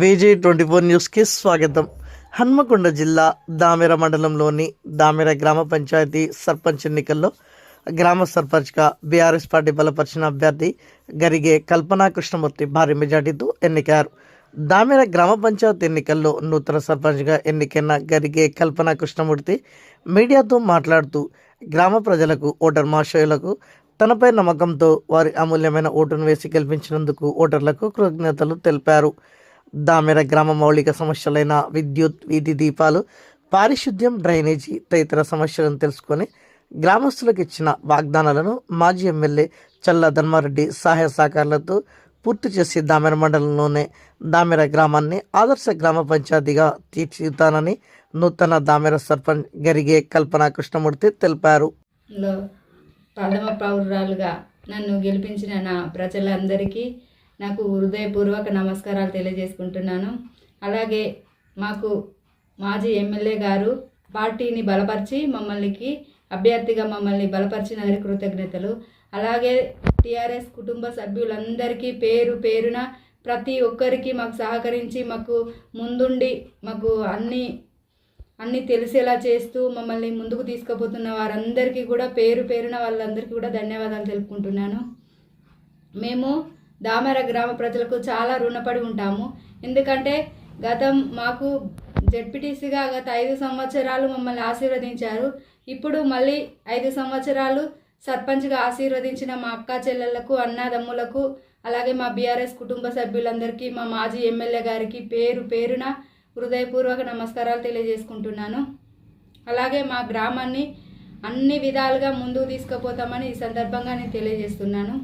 Vijay twenty four న్యూస్కి స్వాగతం. హన్మకొండ జిల్లా దామెర మండలంలోని దామెర గ్రామ పంచాయతీ సర్పంచ్ ఎన్నికల్లో గ్రామ సర్పంచ్గా బీఆర్ఎస్ పార్టీ బలపరిచిన అభ్యర్థి గరిగే కల్పనా కృష్ణమూర్తి భారీ మెజార్టీతో ఎన్నికయ్యారు దామెర గ్రామ పంచాయతీ ఎన్నికల్లో నూతన సర్పంచ్గా ఎన్నికైన గరిగే కల్పనా కృష్ణమూర్తి మీడియాతో మాట్లాడుతూ గ్రామ ప్రజలకు ఓటర్ మహాశయులకు తనపై నమ్మకంతో వారి అమూల్యమైన ఓటును వేసి గెలిపించినందుకు ఓటర్లకు కృతజ్ఞతలు తెలిపారు. దామెర గ్రామ మౌలిక సమస్యలైన విద్యుత్ వీధి దీపాలు పారిశుద్ధ్యం డ్రైనేజీ తదితర సమస్యలను తెలుసుకొని గ్రామస్తులకు ఇచ్చిన వాగ్దానాలను మాజీ ఎమ్మెల్యే చల్ల ధర్మారెడ్డి సహాయ సహకారాలతో పూర్తి చేసి దామెర మండలంలోనే దామెర గ్రామాన్ని ఆదర్శ గ్రామ పంచాయతీగా తీర్చిదిద్దానని నూతన దామెర సర్పంచ్ గరిగే కల్పన కృష్ణమూర్తి తెలిపారు. లో పౌరురాలుగా నన్ను గెలిపించిన నా ప్రజలందరికీ నాకు హృదయపూర్వక నమస్కారాలు తెలియజేసుకుంటున్నాను. అలాగే మాకు మాజీ ఎమ్మెల్యే గారు పార్టీని బలపరిచి మమ్మల్నికి అభ్యర్థిగా మమ్మల్ని బలపరిచినందుకు కృతజ్ఞతలు. అలాగే టీఆర్ఎస్ కుటుంబ సభ్యులందరికీ పేరు పేరున ప్రతి ఒక్కరికి మాకు సహకరించి మాకు ముందుండి మాకు అన్ని అన్నీ తెలిసేలా చేస్తూ మమ్మల్ని ముందుకు తీసుకుపోతున్న వారందరికీ కూడా పేరు పేరున వాళ్ళందరికీ కూడా ధన్యవాదాలు తెలుపుకుంటున్నాను. మేము దామెర గ్రామ ప్రజలకు చాలా రుణపడి ఉంటాము. ఎందుకంటే గతం మాకు జెడ్పీటీసీగా గత ఐదు సంవత్సరాలు మమ్మల్ని ఆశీర్వదించారు. ఇప్పుడు మళ్ళీ ఐదు సంవత్సరాలు సర్పంచ్గా ఆశీర్వదించిన మా అక్క చెల్లెళ్ళకు అన్నదమ్ములకు అలాగే మా బీఆర్ఎస్ కుటుంబ సభ్యులందరికీ మా మాజీ ఎమ్మెల్యే గారికి పేరు పేరున హృదయపూర్వక నమస్కారాలు తెలియజేసుకుంటున్నాను. అలాగే మా గ్రామాన్ని అన్ని విధాలుగా ముందుకు తీసుకుపోతామని ఈ సందర్భంగా నేను తెలియజేస్తున్నాను.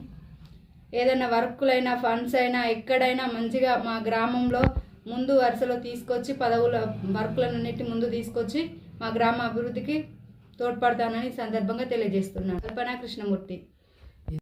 ఏదైనా వర్కులైనా ఫండ్స్ అయినా ఎక్కడైనా మంచిగా మా గ్రామంలో ముందు వరుసలో తీసుకొచ్చి పదవుల వర్కులన్నిటి ముందు తీసుకొచ్చి మా గ్రామ అభివృద్ధికి తోడ్పడతానని సందర్భంగా తెలియజేస్తున్నాను. కల్పనా కృష్ణమూర్తి.